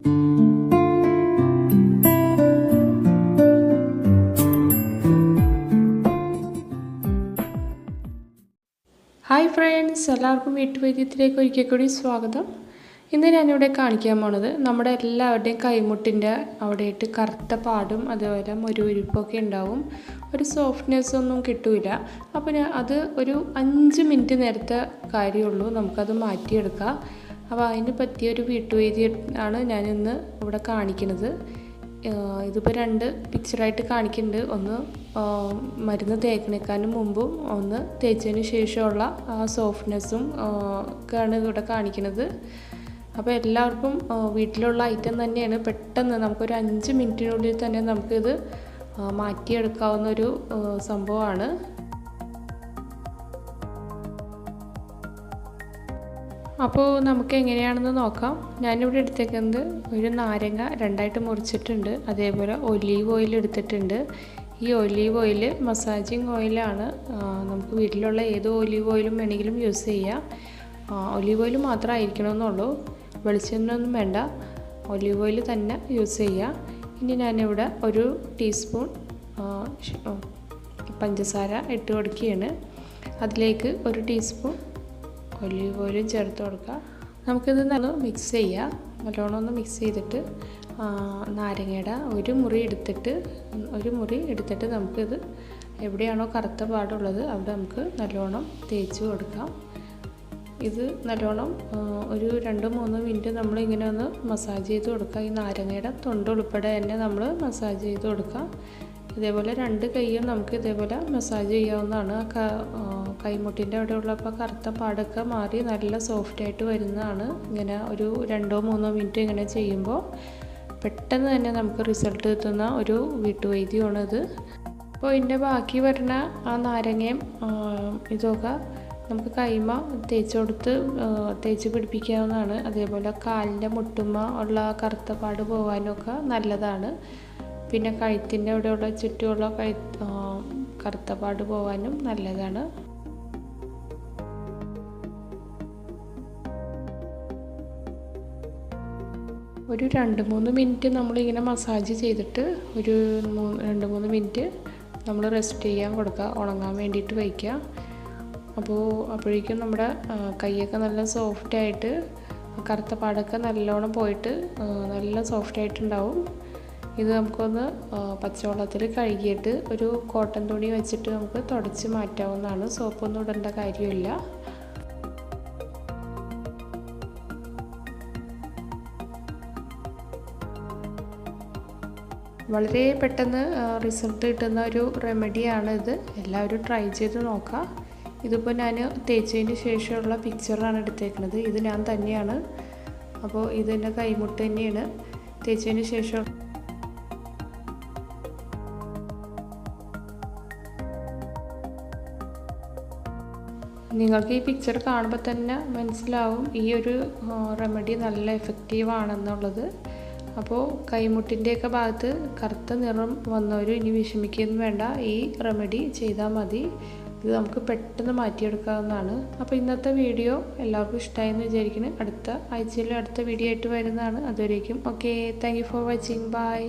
Hi friends എല്ലാവർക്കും വീട്ടുവൈദ്യത്തിലേക്ക് ഒരിക്കൽ കൂടി സ്വാഗതം. ഇന്ന് ഞാനിവിടെ കാണിക്കാൻ പോണത് നമ്മുടെ എല്ലാവരുടെയും കൈമുട്ടിന്റെ അവിടെയായിട്ട് കറുത്ത പാടും അതുപോലെ മുരുവിരിപ്പൊക്കെ ഉണ്ടാവും. ഒരു സോഫ്റ്റ്നെസ് ഒന്നും കിട്ടൂല. അപ്പോൾ അത് ഒരു അഞ്ച് മിനിറ്റ് നേരത്തെ കാര്യമുള്ളൂ. നമുക്കത് മാറ്റിയെടുക്കാം. അപ്പോൾ അതിന് പറ്റിയൊരു വീട്ടുവൈദ്യം ആണ് ഞാനിന്ന് ഇവിടെ കാണിക്കുന്നത്. ഇതിപ്പോൾ രണ്ട് പിക്ചറായിട്ട് കാണിക്കുന്നുണ്ട്. ഒന്ന് മരുന്ന് തേക്കണേക്കാനും മുമ്പും ഒന്ന് തേച്ചതിന് ശേഷമുള്ള ആ സോഫ്റ്റ്നെസ്സും ഒക്കെയാണ് ഇവിടെ കാണിക്കുന്നത്. അപ്പോൾ എല്ലാവർക്കും വീട്ടിലുള്ള ഐറ്റം തന്നെയാണ്. പെട്ടെന്ന് നമുക്കൊരു അഞ്ച് മിനിറ്റിനുള്ളിൽ തന്നെ നമുക്കിത് മാറ്റിയെടുക്കാവുന്ന ഒരു സംഭവമാണ്. അപ്പോൾ നമുക്ക് എങ്ങനെയാണെന്ന് നോക്കാം. ഞാനിവിടെ എടുത്തേക്കുന്നത് ഒരു നാരങ്ങ രണ്ടായിട്ട് മുറിച്ചിട്ടുണ്ട്. അതേപോലെ ഒലീവ് ഓയിൽ എടുത്തിട്ടുണ്ട്. ഈ ഒലീവ് ഓയിൽ മസാജിങ് ഓയിലാണ് നമുക്ക് വീട്ടിലുള്ള ഏത് ഒലീവ് ഓയിലും വേണമെങ്കിലും യൂസ് ചെയ്യാം. ഒലീവ് ഓയിൽ മാത്രം ആയിരിക്കണമെന്നുള്ളൂ വെളിച്ചെണ്ണ ഒന്നും വേണ്ട. ഒലീവ് ഓയിൽ തന്നെ യൂസ് ചെയ്യാം. ഇനി ഞാനിവിടെ ഒരു ടീസ്പൂൺ പഞ്ചസാര ഇട്ട് കൊടുക്കുകയാണ്. അതിലേക്ക് ഒരു ടീസ്പൂൺ ഒലീവ് ഓയിലും ചേർത്ത് കൊടുക്കുക. നമുക്കിത് നല്ല മിക്സ് ചെയ്യാം നല്ലോണം ഒന്ന് മിക്സ് ചെയ്തിട്ട് നാരങ്ങയുടെ ഒരു മുറി എടുത്തിട്ട് ഒരു മുറി എടുത്തിട്ട് നമുക്കിത് എവിടെയാണോ കറുത്ത പാടുള്ളത് അവിടെ നമുക്ക് നല്ലോണം തേച്ച് കൊടുക്കാം. ഇത് നല്ലോണം ഒരു രണ്ട് മൂന്ന് മിനിറ്റ് നമ്മൾ ഇങ്ങനെ ഒന്ന് മസാജ് ചെയ്ത് കൊടുക്കുക. ഈ നാരങ്ങയുടെ തൊണ്ട് ഉൾപ്പെടെ തന്നെ നമ്മൾ മസാജ് ചെയ്ത് കൊടുക്കുക. ഇതേപോലെ രണ്ട് കൈയും നമുക്ക് ഇതേപോലെ മസാജ് ചെയ്യാവുന്നതാണ്. കൈമുട്ടിന്റെ അവിടെയുള്ള ഉള്ളപ്പോൾ കറുത്ത പാടൊക്കെ മാറി നല്ല സോഫ്റ്റ് ആയിട്ട് വരുന്നതാണ്. ഇങ്ങനെ ഒരു രണ്ടോ മൂന്നോ മിനിറ്റ് ഇങ്ങനെ ചെയ്യുമ്പോൾ പെട്ടെന്ന് തന്നെ നമുക്ക് റിസൾട്ട് കിട്ടുന്ന ഒരു വീട്ടുവൈദ്യമാണിത്. അപ്പോൾ ഇതിന്റെ ബാക്കി വരുന്ന ആ നാരങ്ങയും ഇതൊക്കെ നമുക്ക് കൈമ തേച്ച് കൊടുത്ത് തേച്ച് പിടിപ്പിക്കാവുന്നതാണ്. അതേപോലെ കാലിന്റെ മുട്ടുമ്മ ഉള്ള കറുത്ത പാട് പോകാനൊക്കെ നല്ലതാണ്. പിന്നെ കഴുത്തിന്റെ അവിടെയുള്ള ചുറ്റുമുള്ള കഴു കറുത്ത പാട് പോകാനും നല്ലതാണ്. ഒരു രണ്ട് മൂന്ന് മിനിറ്റ് നമ്മളിങ്ങനെ മസാജ് ചെയ്തിട്ട് ഒരു രണ്ട് മൂന്ന് മിനിറ്റ് നമ്മൾ റെസ്റ്റ് ചെയ്യാൻ കൊടുക്കുക ഉണങ്ങാൻ വേണ്ടിയിട്ട് വയ്ക്കുക. അപ്പോൾ അപ്പോഴേക്കും നമ്മുടെ കൈയൊക്കെ നല്ല സോഫ്റ്റായിട്ട് കറുത്ത പാടൊക്കെ നല്ലോണം പോയിട്ട് നല്ല സോഫ്റ്റായിട്ടുണ്ടാവും. ഇത് നമുക്കൊന്ന് പച്ചവെള്ളത്തിൽ കഴുകിയിട്ട് ഒരു കോട്ടൺ തുണി വെച്ചിട്ട് നമുക്ക് തുടച്ച് മാറ്റാവുന്നതാണ്. സോപ്പൊന്നും ഇടേണ്ട കാര്യമില്ല. വളരെ പെട്ടെന്ന് റിസൾട്ട് കിട്ടുന്ന ഒരു റെമഡിയാണ് ഇത്. എല്ലാവരും ട്രൈ ചെയ്ത് നോക്കാം. ഇതിപ്പോൾ ഞാൻ തേച്ചതിന് ശേഷമുള്ള പിക്ചറാണ് എടുത്തേക്കുന്നത്. ഇത് ഞാൻ തന്നെയാണ്. അപ്പോൾ ഇതെന്റെ കൈമുട്ട് തന്നെയാണ്. തേച്ചതിന് ശേഷം നിങ്ങൾക്ക് ഈ പിക്ചർ കാണുമ്പോൾ തന്നെ മനസ്സിലാവും ഈ ഒരു റെമഡി നല്ല എഫക്റ്റീവ് ആണെന്നുള്ളത്. അപ്പോൾ കൈമുട്ടിന്റെയൊക്കെ ഭാഗത്ത് കറുത്ത നിറം വന്നവരും ഇനി വിഷമിക്കുകയൊന്നും വേണ്ട. ഈ റെമഡി ചെയ്താൽ മതി. ഇത് നമുക്ക് പെട്ടെന്ന് മാറ്റിയെടുക്കാവുന്നതാണ്. അപ്പോൾ ഇന്നത്തെ വീഡിയോ എല്ലാവർക്കും ഇഷ്ടമായി എന്ന് വിചാരിക്കുന്നത് അടുത്ത ആഴ്ചയിൽ അടുത്ത വീഡിയോ ആയിട്ട് വരുന്നതാണ്. അതുവരേക്കും okay thank for watching bye